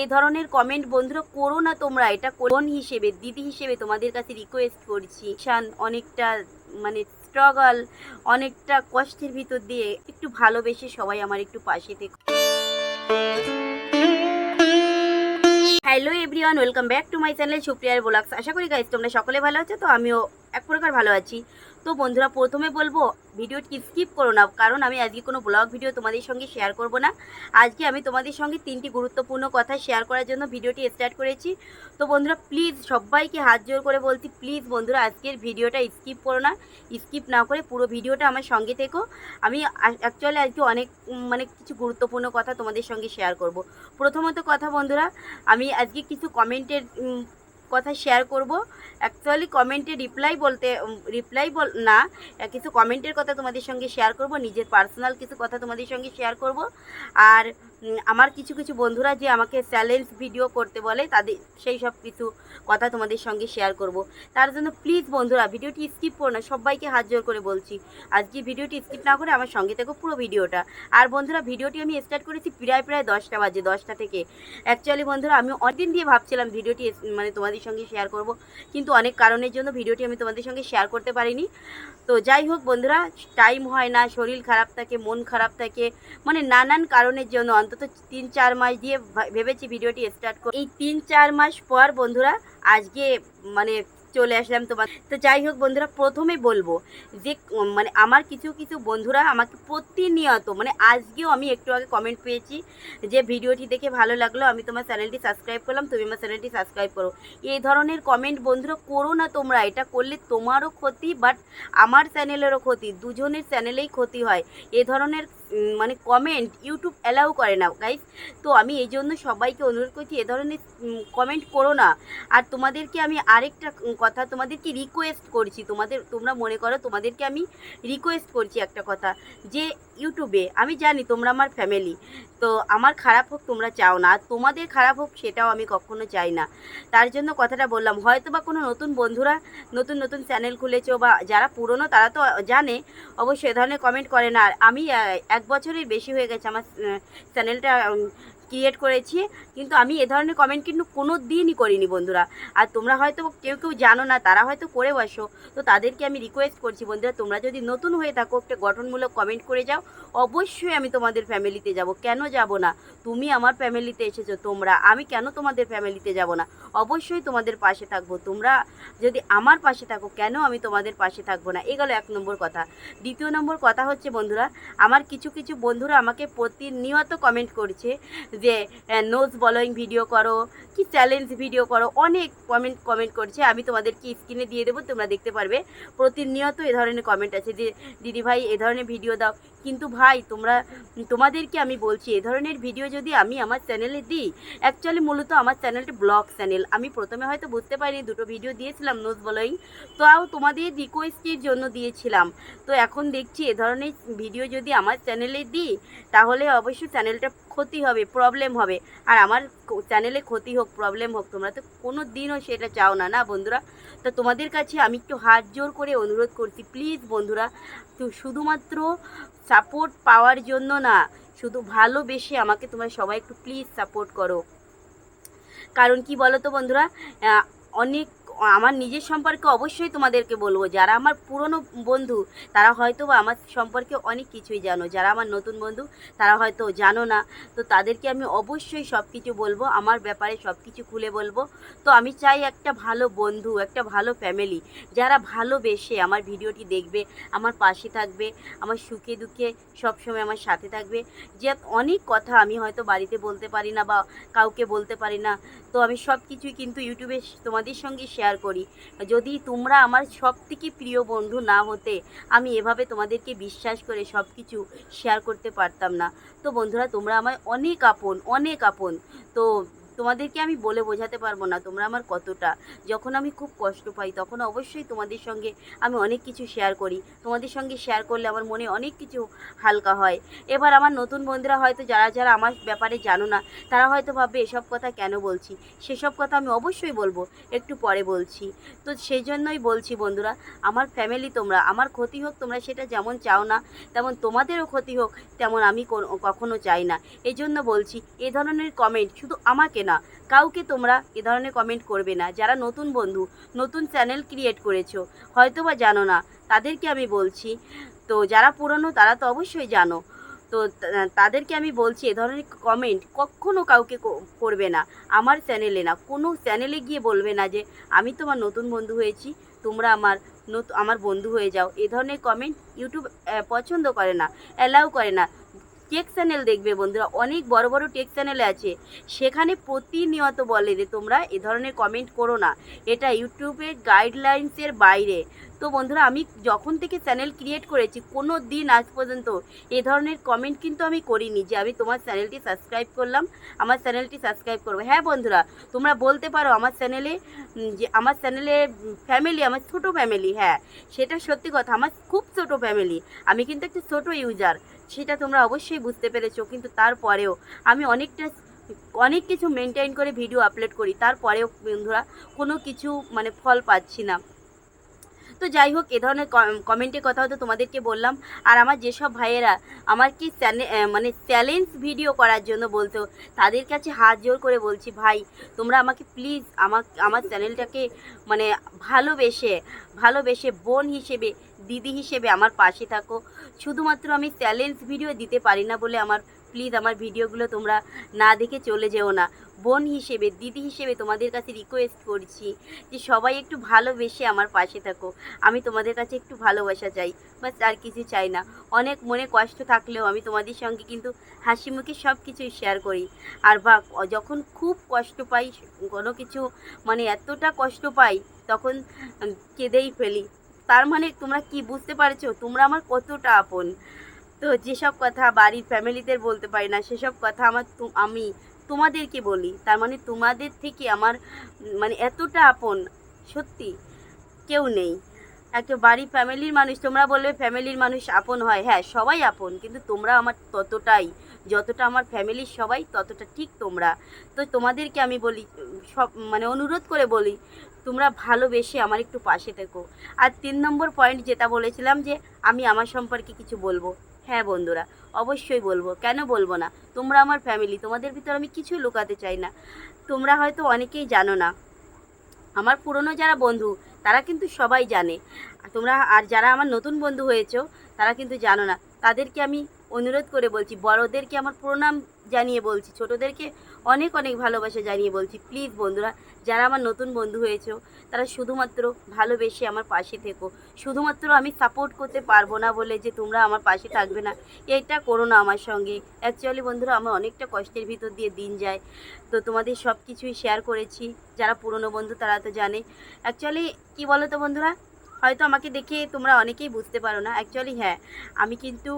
এই ধরনের কমেন্ট বন্ধুরা করো না তোমরা। এটা কোন হিসেবে, দিদি হিসেবে তোমাদের কাছে রিকোয়েস্ট করছি। শান অনেকটা মানে স্ট্রাগল অনেকটা কষ্টের ভিতর দিয়ে একটু ভালোবেসে সবাই আমার একটু পাশে থেকে hello everyone welcome back to my channel সুপ্রিয়ার blogs আশা করি গাইজ তোমরা সকলে ভালো আছো, তো আমিও এক প্রকার ভালো আছি। তো বন্ধুরা, প্রথমে বলব, ভিডিওটি স্কিপ করো না, কারণ আমি আজকে কোনো ব্লগ ভিডিও তোমাদের সঙ্গে শেয়ার করব না। আজকে আমি তোমাদের সঙ্গে তিনটি গুরুত্বপূর্ণ কথা শেয়ার করার জন্য ভিডিওটি স্টার্ট করেছি। তো বন্ধুরা প্লিজ সবাইকে হাত জোর করে বলছি প্লিজ বন্ধুরা, আজকের ভিডিওটা স্কিপ করো না। স্কিপ না করে পুরো ভিডিওটা আমার সঙ্গে থেকো। আমি অ্যাকচুয়ালি আজকে অনেক মানে কিছু গুরুত্বপূর্ণ কথা তোমাদের সঙ্গে শেয়ার করব। প্রথমত কথা বন্ধুরা, আমি আজকে কিছু কমেন্টের কথা শেয়ার করব। অ্যাকচুয়ালি কমেন্টে রিপ্লাই বলতে রিপ্লাই বল, না কিছু কমেন্টের কথা তোমাদের সঙ্গে শেয়ার করব, নিজের পার্সোনাল কিছু কথা তোমাদের সঙ্গে শেয়ার করব। আর আমার কিছু কিছু বন্ধুরা যে আমাকে চ্যালেঞ্জ ভিডিও করতে বলে, তাদের সেই সব কিছু কথা তোমাদের সঙ্গে শেয়ার করব। তার জন্য প্লিজ বন্ধুরা, ভিডিওটি স্কিপ করো না, সবাইকে হাত জোর করে বলছি। আজকে ভিডিওটি স্কিপ না করে আমার সঙ্গে থেকো পুরো ভিডিওটা। আর বন্ধুরা, ভিডিওটি আমি স্টার্ট করেছি প্রায় প্রায় দশটা বাজে, দশটা থেকে। অ্যাকচুয়ালি বন্ধুরা, আমি অনেকদিন দিয়ে ভাবছিলাম ভিডিওটি মানে তোমাদের সঙ্গে শেয়ার করব, কিন্তু অনেক কারণের জন্য ভিডিওটি আমি তোমাদের সঙ্গে শেয়ার করতে পারিনি। তো যাই হোক বন্ধুরা টাইম হয় না, শরীর খারাপ থাকে, মন খারাপ থাকে মানে নানান কারণের জন্য অন্তত তিন চার মাস দিয়ে ভেবেছি ভিডিওটি স্টার্ট করি এই তিন চার মাস পর বন্ধুরা আজকে মানে চলে আসলাম তোমার তো যাই হোক বন্ধুরা, প্রথমে বলব যে মানে আমার কিছু কিছু বন্ধুরা আমাকে প্রতিনিয়ত মানে আজকেও আমি একটু আগে কমেন্ট পেয়েছি যে ভিডিওটি দেখে ভালো লাগল, আমি তোমার চ্যানেলটি সাবস্ক্রাইব করলাম, তুমি আমার চ্যানেলটি সাবস্ক্রাইব করো। এই ধরনের কমেন্ট বন্ধুরা করো না তোমরা, এটা করলে তোমারও ক্ষতি বাট আমার চ্যানেলেরও ক্ষতি, দুজনের চ্যানেলেই ক্ষতি হয়। এ ধরনের মানে কমেন্ট ইউটিউব অ্যালাউ করে না গাইজ তো আমি এই জন্য সবাইকে অনুরোধ করছি, এ ধরনের কমেন্ট করো না। আর তোমাদেরকে আমি আরেকটা কথা তোমাদেরকে রিকোয়েস্ট করছি। তোমাদের, তোমরা মনে করো তোমাদেরকে আমি রিকোয়েস্ট করছি একটা কথা, যে ইউটিউবে, আমি জানি তোমরা আমার ফ্যামিলি তো আমার খারাপ হোক তোমরা চাও না, আর তোমাদের খারাপ হোক সেটাও আমি কখনো চাই না। তার জন্য কথাটা বললাম হয়তো বা কোনো নতুন বন্ধুরা নতুন নতুন চ্যানেল খুলেছো বা যারা পুরনো, তারা তো জানে, অবশ্যই এ ধরনের কমেন্ট করে না। আর আমি এক বছরের বেশি হয়ে গেছে আমার চ্যানেলটা ক্রিয়েট করেছি, কিন্তু আমি এ ধরনের কমেন্ট কিন্তু কোনো দিনই করিনি বন্ধুরা। আর তোমরা হয়তো কেউ কেউ জানো না, তারা হয়তো করে বসো, তো তাদেরকে আমি রিকোয়েস্ট করছি বন্ধুরা, তোমরা যদি নতুন হয়ে থাকো, একটা গঠনমূলক কমেন্ট করে যাও, অবশ্যই আমি তোমাদের ফ্যামিলিতে যাব। কেন যাব না? তুমি আমার ফ্যামিলিতে এসেছ, তোমরা, আমি কেন তোমাদের ফ্যামিলিতে যাব না? অবশ্যই তোমাদের পাশে থাকব। তোমরা যদি আমার পাশে থাকো, কেন আমি তোমাদের পাশে থাকব না? এ গেল এক নম্বর কথা। দ্বিতীয় নম্বর কথা হচ্ছে বন্ধুরা, আমার কিছু কিছু বন্ধুরা আমাকে প্রতিনিয়ত কমেন্ট করছে যে নোজ বলোয়িং ভিডিও করো, কি চ্যালেঞ্জ ভিডিও করো, অনেক কমেন্ট কমেন্ট করছে। আমি তোমাদেরকে স্ক্রিনে দিয়ে দেবো, তোমরা দেখতে পারবে। প্রতিনিয়ত এ ধরনের কমেন্ট আছে। যে দিদি ভাই, এ ধরনের ভিডিও দাও। কিন্তু ভাই, তোমরা, তোমাদেরকে আমি বলছি, এ ধরনের ভিডিও যদি আমি আমার চ্যানেলে দিই অ্যাকচুয়ালি মূলত আমার চ্যানেলটি ব্লগ চ্যানেল আমি প্রথমে হয়তো বুঝতে পারিনি দুটো ভিডিও দিয়েছিলাম নোজ বলোয়িং তাও তোমাদের রিকোয়েস্টের জন্য দিয়েছিলাম। তো এখন দেখছি, এ ধরনের ভিডিও যদি আমার চ্যানেলে দিই, তাহলে অবশ্যই চ্যানেলটা ক্ষতি হবে। প্রবলেম হবে। আর আমার চ্যানেলে ক্ষতি হোক প্রবলেম হোক, তোমরা তো কোনো দিনও সেটা চাও না না বন্ধুরা? তো তোমাদের কাছে আমি একটু হাত জোর করে অনুরোধ করছি প্লিজ বন্ধুরা, তো শুধুমাত্র সাপোর্ট পাওয়ার জন্য না, শুধু ভালোবেসে আমাকে তোমরা সবাই একটু প্লিজ সাপোর্ট করো। কারণ কি বলো তো বন্ধুরা অনেক আমার নিজের সম্পর্কে অবশ্যই তোমাদেরকে বলব, যারা আমার পুরনো বন্ধু, তারা হয়তো বা আমার সম্পর্কে অনেক কিছুই জানো। যারা আমার নতুন বন্ধু, তারা হয়তো জানো না। তো তাদেরকে আমি অবশ্যই সব কিছু বলব, আমার ব্যাপারে সব কিছু খুলে বলব। তো আমি চাই একটা ভালো বন্ধু, একটা ভালো ফ্যামিলি যারা ভালোবেসে আমার ভিডিওটি দেখবে, আমার পাশে থাকবে, আমার সুখে দুঃখে সবসময় আমার সাথে থাকবে। যে অনেক কথা আমি হয়তো বাড়িতে বলতে পারি না বা কাউকে বলতে পারি না। তো আমি সব কিছুই কিন্তু ইউটিউবে তোমাদের সঙ্গে শেয়ার করি। যদি তোমরা আমার সব থেকে প্রিয় বন্ধু না হতে, আমি এভাবে তোমাদেরকে বিশ্বাস করে সব কিছু শেয়ার করতে পারতাম না। তো বন্ধুরা, তোমরা আমায় অনেক আপন অনেক আপন। তো তোমাদেরকে আমি বলে বোঝাতে পারব না তোমরা আমার কতটা। যখন আমি খুব কষ্ট পাই, তখন অবশ্যই তোমাদের সঙ্গে আমি অনেক কিছু শেয়ার করি। তোমাদের সঙ্গে শেয়ার করলে আমার মনে অনেক কিছু হালকা হয়। এবার আমার নতুন বন্ধুরা হয়তো যারা যারা আমার ব্যাপারে জানো না, তারা হয়তো ভাববে, এসব কথা কেন বলছি? সেসব কথা আমি অবশ্যই বলব, একটু পরে বলছি। তো সেই জন্যই বলছি বন্ধুরা, আমার ফ্যামিলি তোমরা, আমার ক্ষতি হোক তোমরা সেটা যেমন চাও না, তেমন তোমাদেরও ক্ষতি হোক, তেমন আমি কখনো চাই না। এই জন্য বলছি, এ ধরনের কমেন্ট শুধু আমাকে না কাউকে তোমরা এ ধরনের কমেন্ট করবে না। যারা নতুন বন্ধু, নতুন চ্যানেল ক্রিয়েট করেছ হয়তো বা জানো না, তাদেরকে আমি বলছি। তো যারা পুরনো, তারা তো অবশ্যই জানো। তো তাদেরকে আমি বলছি, এ ধরনের কমেন্ট কখনো কাউকে করবে না। আমার চ্যানেলে না। কোনো চ্যানেলে গিয়ে বলবে না যে, আমি তোমার নতুন বন্ধু হয়েছি, তোমরা আমার আমার বন্ধু হয়ে যাও। এ ধরনের কমেন্ট ইউটিউব পছন্দ করে না অ্যালাউ করে না। টেক চ্যানেল দেখবে বন্ধুরা। অনেক বড় বড় টেক চ্যানেল আছে। সেখানে প্রতিনিয়ত বলে যে তোমরা এ ধরনের কমেন্ট করো না। এটা ইউটিউবের গাইডলাইন্সের বাইরে। তো বন্ধুরা, আমি যখন থেকে চ্যানেল ক্রিয়েট করেছি, কোনো দিন আজ পর্যন্ত এ ধরনের কমেন্ট কিন্তু আমি করিনি যে আমি তোমার চ্যানেলটি সাবস্ক্রাইব করলাম, আমার চ্যানেলটি সাবস্ক্রাইব করব। হ্যাঁ বন্ধুরা, তোমরা বলতে পারো আমার চ্যানেলে যে আমার চ্যানেলে ফ্যামিলি আমার ছোট ফ্যামিলি হ্যাঁ সেটা সত্যি কথা, আমার খুব ছোট ফ্যামিলি আমি কিন্তু একটা ছোট ইউজার সেটা তোমরা অবশ্যই বুঝতে পেরেছ, কিন্তু তারপরেও আমি অনেকটা, অনেক কিছু মেনটেন করে ভিডিও আপলোড করি, তারপরেও বন্ধুরা কোনো কিছু মানে ফল পাচ্ছি না। তো যাই হোক এ ধরনের কমেন্টের কথা হয়তো তোমাদেরকে বললাম। আর আমার যেসব ভাইয়েরা আমার কি মানে চ্যালেঞ্জ ভিডিও করার জন্য বলতো, তাদের কাছে হাত জোর করে বলছি, ভাই, তোমরা আমাকে প্লিজ আমার আমার চ্যানেলটাকে মানে ভালোবেসে ভালোবেসে বোন হিসেবে, দিদি হিসেবে আমার পাশে থাকো। শুধুমাত্র আমি চ্যালেঞ্জ ভিডিও দিতে পারি না বলে আমার প্লিজ আমার ভিডিওগুলো তোমরা না দেখে চলে যেও না। বোন হিসেবে, দিদি হিসেবে তোমাদের কাছে রিকোয়েস্ট করছি যে সবাই একটু ভালোবেসে আমার পাশে থাকো। আমি তোমাদের কাছে একটু ভালোবাসা চাই। বাস, আর কিছু চাই না। অনেক মনে কষ্ট থাকলেও আমি তোমাদের সঙ্গে কিন্তু হাসি মুখে সব কিছুই শেয়ার করি। আর বা, যখন খুব কষ্ট পাই, কোনো কিছু মানে এতটা কষ্ট পাই, তখন কেঁদেই ফেলি। তার মানে তোমরা কি বুঝতে পারছ? তোমরা আমার কতটা আপন। তো যেসব কথা বাড়ির ফ্যামিলিদের বলতে পারি না, সেসব কথা আমার আমি তোমাদেরকে বলি, তার মানে তোমাদের থেকে আমার মানে এতটা আপন, সত্যি, কেউ নেই। একটা বাড়ি ফ্যামিলির মানুষ, তোমরা বলবে ফ্যামিলির মানুষ আপন হয় হ্যাঁ সবাই আপন, কিন্তু তোমরা আমার ততটাই, যতটা আমার ফ্যামিলির সবাই, ততটা ঠিক তোমরা। তো তোমাদেরকে আমি বলি, সব মানে অনুরোধ করে বলি, তোমরা ভালোবেসে আমার একটু পাশে থেকো। আর তিন নম্বর পয়েন্ট যেটা বলেছিলাম যে, আমি আমার সম্পর্কে কিছু বলব। হ্যাঁ বন্ধুরা, অবশ্যই বলব। কেন বলব না? তোমরা আমার ফ্যামিলি তোমাদের ভিতর আমি কিছু লুকাতে চাই না। তোমরা হয়তো অনেকেই জানো না। আমার পুরনো যারা বন্ধু, তারা কিন্তু সবাই জানে। তোমরা, আর যারা আমার নতুন বন্ধু হয়েছ, তারা কিন্তু জানো না। তাদেরকে আমি অনুরোধ করে বলছি, বড়দেরকে আমার প্রণাম জানিয়ে বলছি, ছোটোদেরকে অনেক অনেক ভালোবাসা জানিয়ে বলছি। প্লিজ বন্ধুরা, যারা আমার নতুন বন্ধু হয়েছো, তারা শুধুমাত্র ভালোবেসে আমার পাশে থেকো। শুধুমাত্র আমি সাপোর্ট করতে পারব না বলে যে তোমরা আমার পাশে থাকবে না, এটা করো না আমার সঙ্গে। অ্যাকচুয়ালি বন্ধুরা, আমার অনেকটা কষ্টের ভিতর দিয়ে দিন যায়। তো তোমাদের সব কিছুই শেয়ার করেছি। যারা পুরনো বন্ধু, তারা তো জানে। অ্যাকচুয়ালি কী বলো তো বন্ধুরা? হয়তো আমাকে দেখে তোমরা অনেকেই বুঝতে পারো না। অ্যাকচুয়ালি হ্যাঁ আমি কিন্তু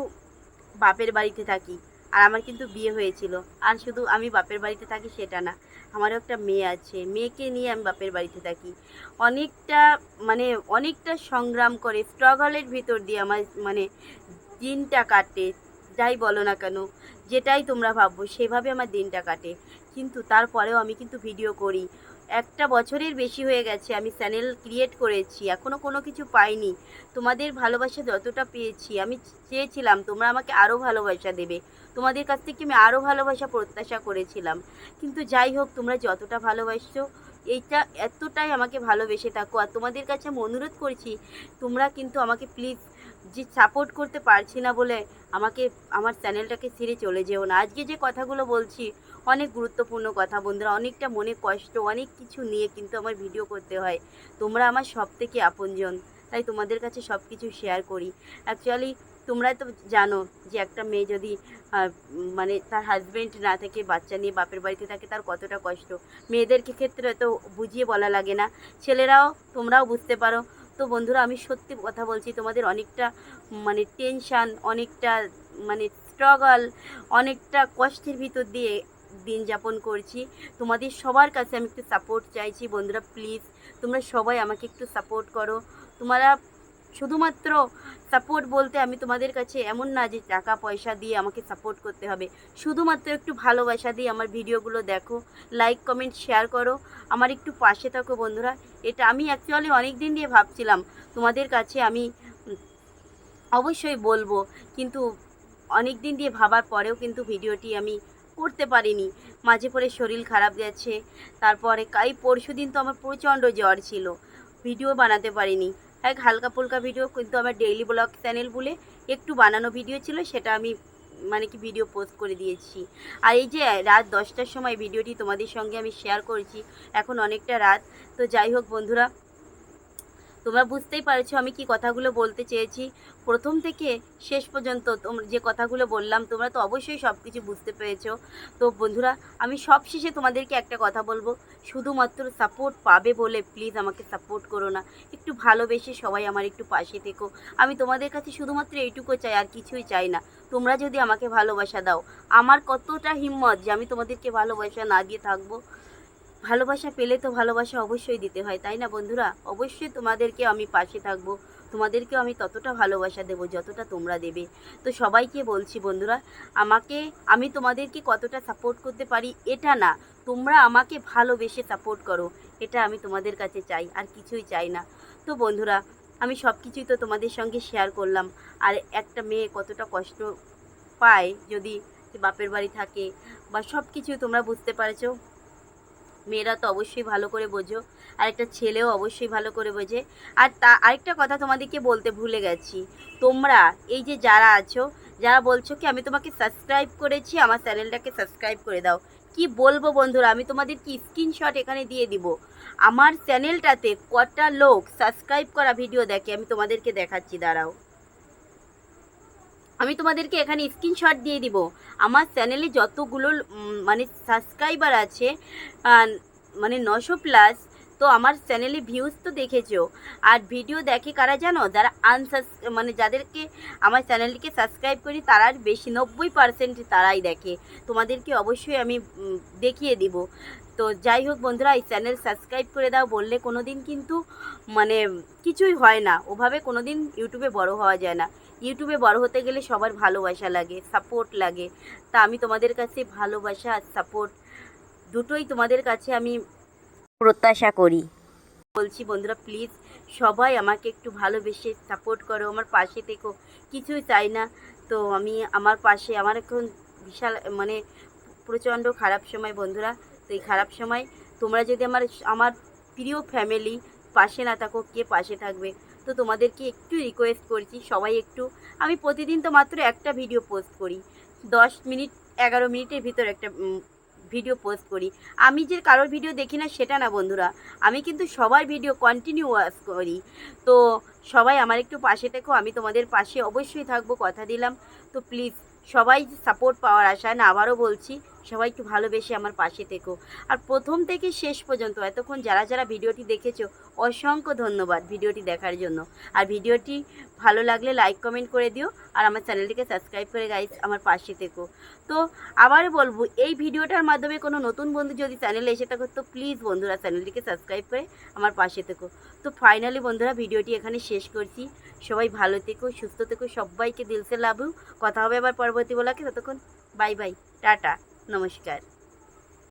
বাপের বাড়িতে থাকি। আর আমার কিন্তু বিয়ে হয়েছিল। আর শুধু আমি বাপের বাড়িতে থাকি সেটা না, আমারও একটা মেয়ে আছে। মেয়েকে নিয়ে আমি বাপের বাড়িতে থাকি। অনেকটা মানে অনেকটা সংগ্রাম করে স্ট্রাগলের ভিতর দিয়ে আমার মানে দিনটা কাটে, যাই বলো না কেন। যেটাই তোমরা ভাববো সেভাবে আমার দিনটা কাটে। কিন্তু তারপরেও আমি কিন্তু ভিডিও করি। একটা বছরের বেশি হয়ে গেছে, আমি চ্যানেল ক্রিয়েট করেছি এখনও কোনো কিছু পাইনি। তোমাদের ভালোবাসা যতটা পেয়েছি, আমি চেয়েছিলাম তোমরা আমাকে আরও ভালোবাসা দেবে। তোমাদের কাছ থেকে আমি আরও ভালোবাসা, প্রত্যাশা করেছিলাম। কিন্তু যাই হোক, তোমরা যতটা ভালোবাসছো, এইটা এতটাই আমাকে ভালোবেসে থাকো। আর তোমাদের কাছে আমি অনুরোধ করছি, তোমরা কিন্তু আমাকে প্লিজ যে সাপোর্ট করতে পারছি না বলে আমাকে, আমার চ্যানেলটাকে ছেড়ে চলে যেও না। আজকে যে কথাগুলো বলছি, অনেক গুরুত্বপূর্ণ কথা বন্ধুরা। অনেকটা মনে কষ্ট, অনেক কিছু নিয়ে কিন্তু আমার ভিডিও করতে হয়। তোমরা আমার সব থেকে আপনজন, তাই তোমাদের কাছে সব কিছু শেয়ার করি। অ্যাকচুয়ালি তোমরা তো জানো যে একটা মেয়ে যদি মানে তার হাজবেন্ড না থেকে, বাচ্চা নিয়ে বাপের বাড়িতে থাকে, তার কতটা কষ্ট? মেয়েদেরকে ক্ষেত্রে তো বুঝিয়ে বলা লাগে না। ছেলেরাও, তোমরাও বুঝতে পারো। তো বন্ধুরা, আমি সত্যি কথা বলছি, তোমাদের অনেকটা মানে টেনশান অনেকটা মানে স্ট্রাগল অনেকটা কষ্টের ভিতর দিয়ে দিন যাপন করছি। তোমাদের সবার কাছে আমি একটু সাপোর্ট চাইছি। বন্ধুরা প্লিজ তোমরা সবাই আমাকে একটু সাপোর্ট করো। তোমরা শুধুমাত্র সাপোর্ট বলতে আমি তোমাদের কাছে এমন না যে টাকা পয়সা দিয়ে আমাকে সাপোর্ট করতে হবে। শুধুমাত্র একটু ভালোবাসা দিয়ে আমার ভিডিওগুলো দেখো লাইক কমেন্ট শেয়ার করো। আমার একটু পাশে থাকো বন্ধুরা। এটা আমি অ্যাকচুয়ালি অনেক দিন দিয়ে ভাবছিলাম তোমাদের কাছে আমি অবশ্যই বলব, কিন্তু অনেক দিন দিয়ে ভাবার পরেও কিন্তু ভিডিওটি আমি করতে পারিনি। মাঝে পরে শরীর খারাপ গেছে, তারপরে কাই পরশু দিন তো আমার প্রচণ্ড জ্বর ছিল, ভিডিও বানাতে পারিনি। এক হালকা ফুলকা ভিডিও, কিন্তু আমার ডেইলি ব্লগ চ্যানেল বলে একটু বানানো ভিডিও ছিল, সেটা আমি মানে কি ভিডিও পোস্ট করে দিয়েছি। আর এই যে রাত দশটার সময় ভিডিওটি তোমাদের সঙ্গে আমি শেয়ার করেছি, এখন অনেকটা রাত। তো যাই হোক বন্ধুরা তোমরা বুঝতেই পারছ আমি কি কথাগুলো বলতে চেয়েছি। প্রথম থেকে শেষ পর্যন্ত যে কথাগুলো বললাম, তোমরা তো অবশ্যই সব কিছু বুঝতে পেরেছ। তো বন্ধুরা, আমি সব শেষে তোমাদেরকে একটা কথা বলব। শুধুমাত্র সাপোর্ট পাবে বলে প্লিজ আমাকে সাপোর্ট করো না। একটু ভালোবেসে সবাই আমার একটু পাশে থেকো। আমি তোমাদের কাছে শুধুমাত্র এইটুকু চাই, আর কিছুই চাই না। তোমরা যদি আমাকে ভালোবাসা দাও, আমার কতটা হিম্মত যে আমি তোমাদেরকে ভালোবাসা না দিয়ে থাকব। ভালোবাসা পেলে তো ভালোবাসা অবশ্যই দিতে হয়, তাই না বন্ধুরা? অবশ্যই তোমাদেরকে আমি পাশে থাকব, তোমাদেরকেও আমি ততটা ভালোবাসা দেবো যতটা তোমরা দেবে। তো সবাইকে বলছি বন্ধুরা, আমাকে, আমি তোমাদেরকে কতটা সাপোর্ট করতে পারি এটা না, তোমরা আমাকে ভালোবেসে সাপোর্ট করো, এটা আমি তোমাদের কাছে চাই, আর কিছুই চাই না। তো বন্ধুরা, আমি সব কিছুই তো তোমাদের সঙ্গে শেয়ার করলাম, আর একটা মেয়ে কতটা কষ্ট পায় যদি বাপের বাড়ি থাকে, বা সব কিছু তোমরা বুঝতে পারছ। মেয়েরা তো অবশ্যই ভালো করে বোঝো, আর একটা ছেলেও অবশ্যই ভালো করে বোঝে। আর তা, আরেকটা কথা তোমাদেরকে বলতে ভুলে গেছি, তোমরা এই যে যারা আছো, যারা বলছো কি, আমি তোমাকে সাবস্ক্রাইব করেছি, আমার চ্যানেলটাকে সাবস্ক্রাইব করে দাও। কি বলব বন্ধুরা, আমি তোমাদের কি স্ক্রিনশট এখানে দিয়ে দিব। আমার চ্যানেলটাতে কটা লোক সাবস্ক্রাইব করা ভিডিও দেখে, আমি তোমাদেরকে দেখাচ্ছি, দাঁড়াও। আমি তোমাদেরকে এখানে স্ক্রিনশট দিয়ে দিব। আমার চ্যানেলে যতগুলো মানে সাবস্ক্রাইবার আছে মানে নশো প্লাস তো আমার চ্যানেলে ভিউজ তো দেখেছ। আর ভিডিও দেখে কারা জানো? যারা আনসাস মানে যাদেরকে আমার চ্যানেলটিকে সাবস্ক্রাইব করি, তারা আর বেশি, নব্বই পার্সেন্ট তারাই দেখে। তোমাদেরকে অবশ্যই আমি দেখিয়ে দিব। তো যাই হোক বন্ধুরা, এই চ্যানেল সাবস্ক্রাইব করে দাও, বললে কোনো দিন কিন্তু মানে কিছুই হয় না। ওভাবে কোনো দিন ইউটিউবে বড় হওয়া যায় না। ইউটিউবে বড় হতে গেলে সবার ভালোবাসা লাগে সাপোর্ট লাগে। তা আমি তোমাদের কাছে ভালোবাসা আর সাপোর্ট দুটোই তোমাদের কাছে আমি প্রত্যাশা করি। বলছি, বন্ধুরা প্লিজ সবাই আমাকে একটু ভালোবেসে সাপোর্ট করো, আমার পাশে থেকো। কিছুই চাই না। তো আমি আমার পাশে, আমার এখন বিশাল মানে প্রচণ্ড খারাপ সময়, বন্ধুরা। তো এই খারাপ সময় তোমরা যদি আমার আমার প্রিয় ফ্যামিলি পাশে না থাকো, কে পাশে থাকবে? তো তোমাদেরকে একটু রিকোয়েস্ট করছি, সবাই একটু। আমি প্রতিদিন তো মাত্র একটা ভিডিও পোস্ট করি। দশ মিনিট, এগারো মিনিটের ভিতর একটা ভিডিও পোস্ট করি। আমি যে কারোর ভিডিও দেখি না, সেটা না বন্ধুরা। আমি কিন্তু সবার ভিডিও কন্টিনিউ ওয়াচ করি। তো সবাই আমার একটু পাশে থেকো, আমি তোমাদের পাশে অবশ্যই থাকব, কথা দিলাম। তো প্লিজ সবাই সাপোর্ট পাওয়ার আশায় না, আবারও বলছি সবাই একটু ভালোবেসে আমার পাশে থেকো। আর প্রথম থেকে শেষ পর্যন্ত এতক্ষণ যারা যারা ভিডিওটি দেখেছ, অসংখ্য ধন্যবাদ ভিডিওটি দেখার জন্য। আর ভিডিওটি ভালো লাগলে লাইক কমেন্ট করে দিও। আর আমার চ্যানেলটিকে সাবস্ক্রাইব করে গাইস আমার পাশে থেকো। তো আবার বলব, এই ভিডিওটার মাধ্যমে কোনো নতুন বন্ধু যদি চ্যানেলে এসে থাকো, তো প্লিজ বন্ধুরা চ্যানেলটিকে সাবস্ক্রাইব করে আমার পাশে থেকো। তো ফাইনালি বন্ধুরা, ভিডিওটি এখানে শেষ করছি। সবাই ভালো থেকো, সুস্থ থেকো, সবাইকে দিলসে লাভ কথা হবে আবার পরবর্তী বলাকে ততক্ষণ বাই বাই টাটা। নমস্কার।